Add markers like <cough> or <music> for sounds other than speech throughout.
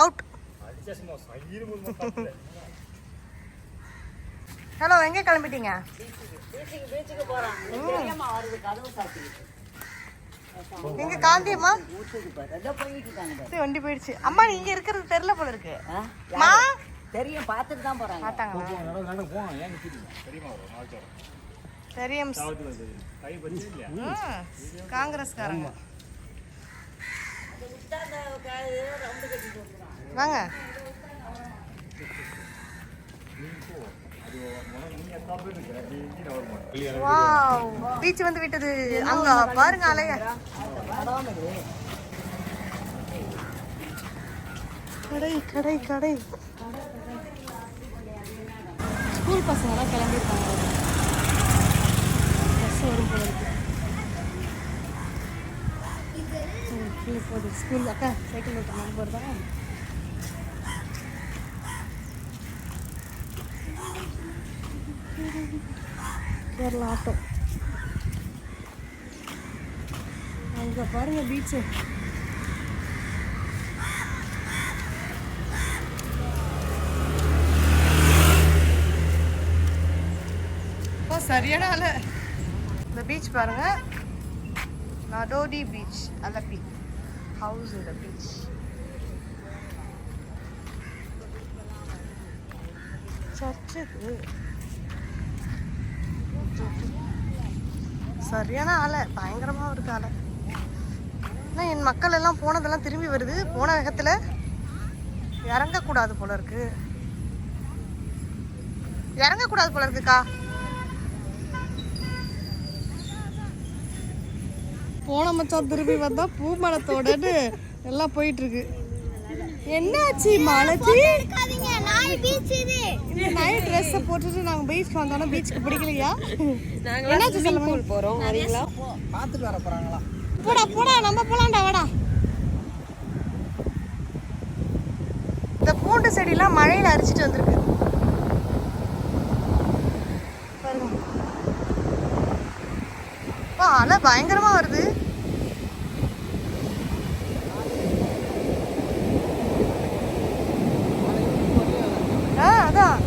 Out hello எங்கே கிளம்பிட்டீங்க? எங்க காந்தியம்மா? வண்டி போயிடுச்சு. அம்மா நீங்க இருக்கிறது தெரியல போல இருக்கு? மா? தெரியும் பார்த்துட்டு தான் போறாங்க. பார்த்தாங்களா? தெரியும் காங்கிரஸ்காரங்க. வாங்க. வாவ். பீச் வந்து விட்டது. அங்க பாருங்க அலைய கடை கடை கடை. ஸ்கூல் பசங்கலாம் கிளம்பிருக்காங்க பஸ் வரும் போல இருக்கு. ம், போகுது. ஸ்கூல் அக்கா சைக்கிள் ஓட்ட நம்பர் தான். கேரளா ஆட்டோ. அங்கே பாருங்க பீச்சு ஓ சரியான அலை இந்த பீச் பாருங்க. நடோடி பீச் அலப்பி. ஹவுஸ் இந்த பீச் சர்ச்சுக்கு சரியான அலை பயங்கரமாக இருக்கு அலை ஆனால் என் மக்கள் எல்லாம் போனதெல்லாம் திரும்பி வருது. போன வேகத்தில் இறங்கக்கூடாது போல இருக்கு. இறங்கக்கூடாது போல இருக்குக்கா போன மச்சான் திரும்பி வந்தா பூ மரத்தோடன்னு எல்லாம் போயிட்டு இருக்கு. என்னாச்சு இந்த நைட் ட்ரெஸ் போட்டுட்டு நாங்க பீச் வந்தோம்னா பீச்சுக்கு பிடிக்கலையா? என்னாச்சு சொல்லுங்க? போறோம் வரீங்களா? போடா போடா நம்ம போலாம்டா வாடா. இந்த பூண்டு செடிலாம் மழையில அரிச்சிட்டு வந்திருக்கு. பாருங்க. அப்பா, அலை பயங்கரமா வருது ஆ அதான்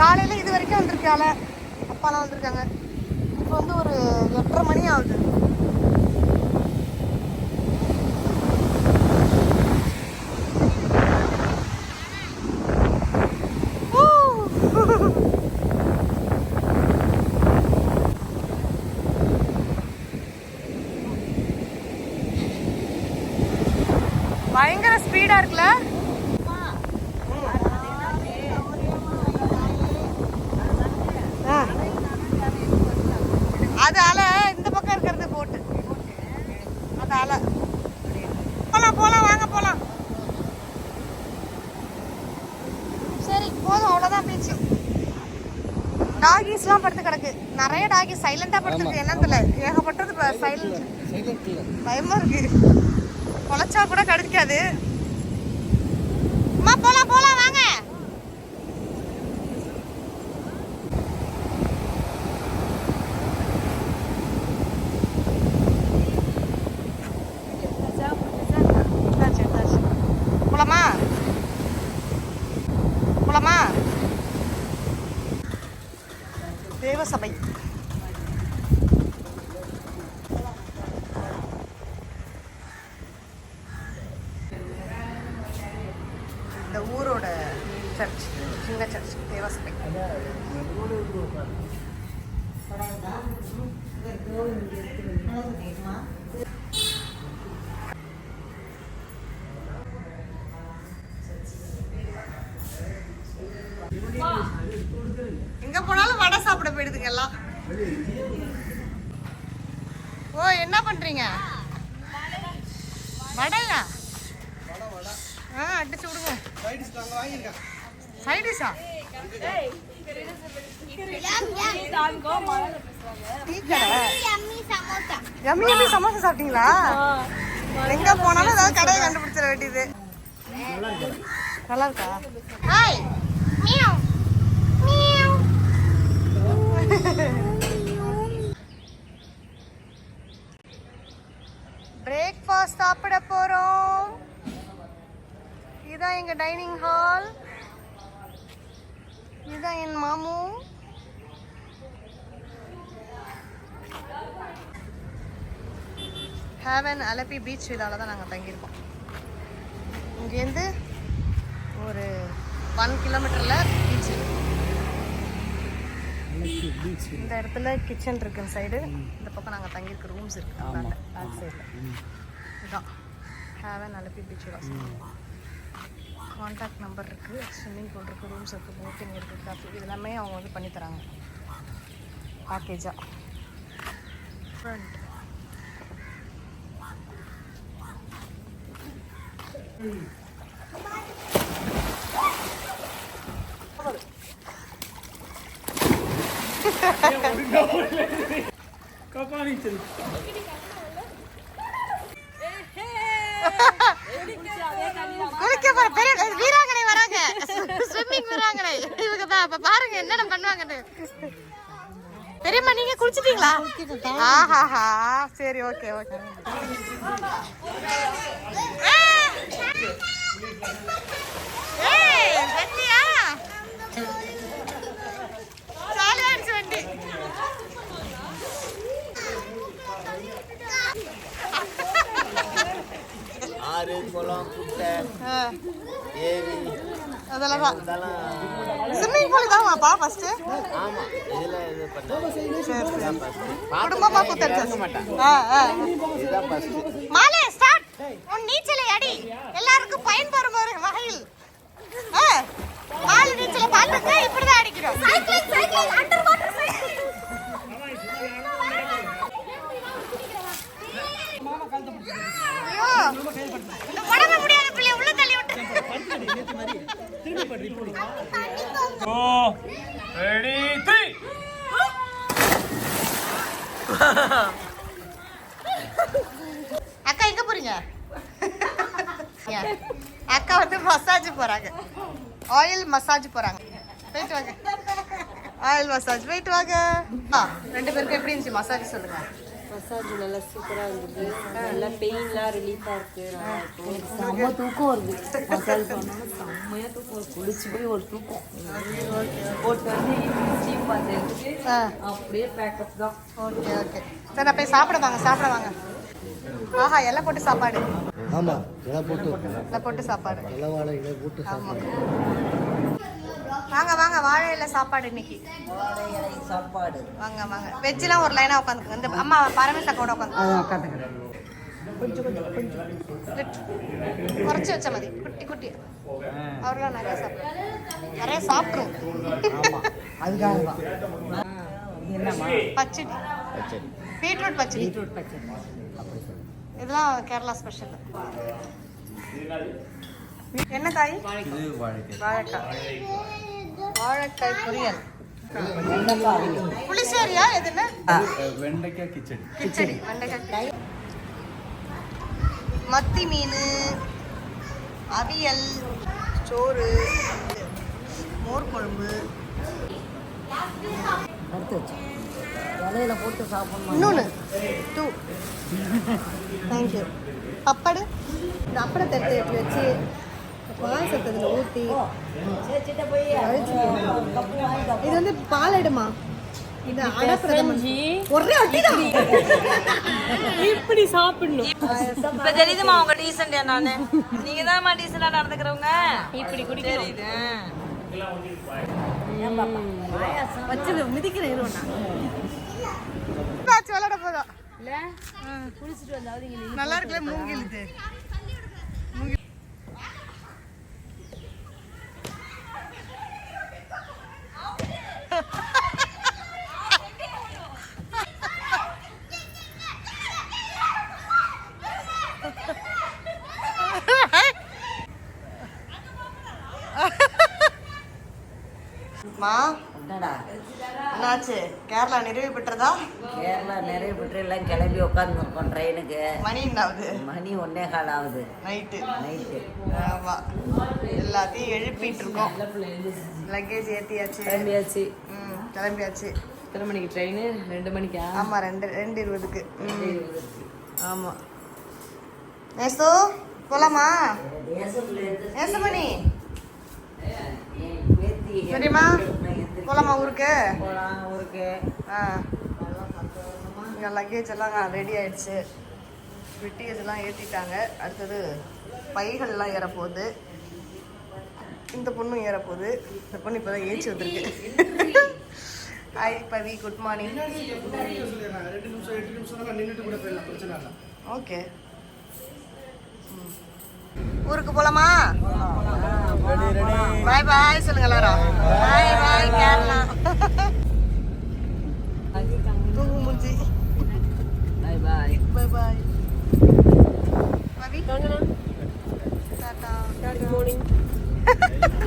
காலையில் இது வரைக்கும் வந்திருக்கு அப்பாலாம் வந்திருக்காங்க. இப்போ வந்து ஒரு எட்டரை மணி ஆகுது. பயங்கர ஸ்பீடாக இருக்குல்ல ஆ அது அலை இந்த பக்கம் இருக்கிறது போட்டு அது அலை போலாம் போலாம் வாங்க போலாம் சரி போதும் அவ்வளோதான் பீச்சு டாகிஸ்லாம் படுத்து கிடக்கு. நிறைய டாகிஸ் சைலண்டாக படுத்துருக்கு என்னத்துல ஏகப்பட்டது சைலண்ட் பயமா இருக்கு. குலைச்சா கூட கடிக்காது அம்மா போலாம் போலாம் வாங்க எடுத்தாச்சு, எடுத்தாச்சு. போலாமா போலாமா தேவசபை இந்த ஊரோட சர்ச் சின்ன சர்ச் தேவசபை எங்க போனாலும் வடை சாப்பிட போயிடுதுங்க எல்லாம். ஓ என்ன பண்றீங்க? வடையா? ஆ அடிச்சு விடுங்க. சைடிஷா சமோசா சாப்பிட்டீங்களா? எங்க போனாலும் ஏதாவது கடையை கண்டுபிடிச்சிட வேண்டியது. நல்லா இருக்கா ஹாய் மியாவ் மியாவ் பிரேக்ஃபாஸ்ட் சாப்பிட போறோம். டைனிங் ஹால் இதுதான் என் மாமு. ஹேவன் அலப்பி பீச் விழாவில் தான் நாங்கள் தங்கியிருக்கோம். இங்கேருந்து ஒரு ஒன் கிலோமீட்டரில் பீச் இந்த இடத்துல கிச்சன் இருக்கு சைடு இந்த பக்கம் நாங்கள் தங்கியிருக்க ரூம்ஸ் இருக்கு. பேக் சைடில் இதுதான் ஹேவன் அலப்பி பீச் விழா. காண்டாக்ட் நம்பர் இருக்குது ஸ்விம்மிங் பூல் இருக்குது ரூம்ஸ் இருக்குது போட்டிங் இருக்குது காஃபி இது எல்லாமே அவங்க வந்து பண்ணி தராங்க பேக்கேஜாக ஃப்ரண்ட் குளிக்க அப்ப பாருங்க என்னென்ன பண்ணுவாங்கன்னு. பெரியம்மா நீங்க குளிச்சிட்டீங்களா? ஆஹாஹா சரி ஓகே ஓகே. ஆறு குளம் குட்டை. அதெல்லாம் தான் ஸ்விம்மிங் பூல் தான்ப்பா ஃபர்ஸ்ட் ஆமா இதுல இது பண்ண. குடும்பமா மாட்டேன் ஆ ஆ ஃபர்ஸ்ட் மாலே ஸ்டார்ட் உன் நீச்சலை அடி. எல்லாருக்கும் பயன்பெறும் ஒரு வகையில். ஆ, பால் நீச்சல அடிக்கிறோம். சைக்கிளிங் சைக்கிளிங் அண்டர் வாட்டர் அக்கா எங்க போறீங்க? அக்கா வந்து மசாஜ் போறாங்க. ஆயில் மசாஜ் போறாங்க. போயிட்டு வாங்க. ஆயில் மசாஜ் போயிட்டு வாங்க. ஆ, ரெண்டு பேருக்கும் எப்படி இருந்துச்சு மசாஜ் சொல்லுங்க. மசாஜ் நல்லா சூப்பரா இருந்தது. நல்லா பெயின்லாம் ரிலீஃபா இருக்கு. நல்லா இருக்கும் எனக்கு செம்ம தூக்கம் வருது. மசாஜ் பண்ணோம்னா செம்மையா தூக்கம் குளிச்சு போய் ஒரு தூக்கம். போட்டு வந்து ஸ்டீம் ஆ. அப்படியே பேக்கப் தான். Okay okay. சரி நான் போய் சாப்பிட வாங்க சாப்பிட வாங்க. ஆஹா எல்லாம் போட்டு சாப்பாடு. ஆமா இலை போட்டு எல்லாம் போட்டு சாப்பாடு. இலை போட்டு ஆமா. வாங்க வாங்க வாழை இலை சாப்பாடு இன்னைக்கு. சாப்பாடு. வாங்க வாங்க. வெஜ்ஜெலாம் ஒரு லைனாக உட்காந்துக்கோங்க. இந்த அம்மா பரமேசா கூட உட்காந்து. உட்காந்துக்கிறேன். கொஞ்சம் கொஞ்சம் கொஞ்சம். குறைச்சி வச்ச மாதிரி குட்டி குட்டி. அவரெல்லாம் நிறைய சாப்பிடும் நிறைய சாப்பிடும் அதுக்காக தான். பச்சடி. பீட்ரூட் பச்சடி. பீட்ரூட் பச்சடி. இதெல்லாம் கேரளா ஸ்பெஷல் என்ன காய் வாழைக்காய். வாழைக்காய். வாழைக்காய் பொரியல். புளிசேரியா? எதுன்னு? வெண்டைக்காய் கிச்சடி. கிச்சடி வெண்டைக்காய் மத்தி மீன் அவியல் சோறு மோர் குழம்பு. எடுத்து வச்சு. இலையில போட்டு சாப்பிடணும்? இன்னொன்று டூ. தேங்க்யூ பப்படு இந்த அப்படத்தை எடுத்து எடுத்து வச்சு பாயசத்தை இதில் ஊற்றி இது வந்து பாலடுமா இது அடப்பிரதமன் ஒரே அடிதான். இப்படி. சாப்பிடணும். இப்ப தெரியுதுமா உங்க டீசன்ட் நானு நீங்க தான் டீசெண்டா நடந்துக்கிறவங்க. இப்படி குடிக்கணும். தெரியுது. வச்சு மிதிக்கிறேன் விளையாட போதும். இல்ல? குளிச்சுட்டு வந்தாவது நல்லா இருக்குல்ல மூங்கில் இது. மா என்னடா? என்னாச்சு? கேரளா நிறைவு பெற்றதா? கேரளா நிறைய பேர் எல்லாம் கிளம்பி உட்காந்துருக்கோம் ட்ரெயினுக்கு. மணி என்னாவது? மணி ஒன்னே கால் ஆகுது. நைட்டு. நைட்டு. ஆமா. எல்லாத்தையும் எழுப்பிட்டு இருக்கோம். லக்கேஜ் ஏத்தியாச்சு. கிளம்பியாச்சு. ம் கிளம்பியாச்சு. எத்தனை மணிக்கு ட்ரெயின்? ரெண்டு மணிக்கா? ஆமா ரெண்டு ரெண்டு இருபதுக்கு. ம். ஆமா. நேசு போலாமா? நேசமணி சரிம்மா போலாமா ஊருக்கு? ஊருக்கு ஆ. இங்கே லக்கேஜ் எல்லாம் ரெடி ஆயிடுச்சு. வெட்டியேஜ் எல்லாம் ஏற்றிட்டாங்க அடுத்தது பைகள்லாம் ஏறப்போகுது. இந்த பொண்ணும் ஏறப்போகுது. இந்த பொண்ணு இப்போ தான் ஏச்சி வந்திருக்கு. Hi Pavi good morning okay ஊருக்கு போலாமா? பாய் பாய் சொல்லுங்க எல்லாரும். பாய் பாய் கேரளா. தூங்கு மூஞ்சி. Bye bye bye bye Pavi tata. Good morning <laughs>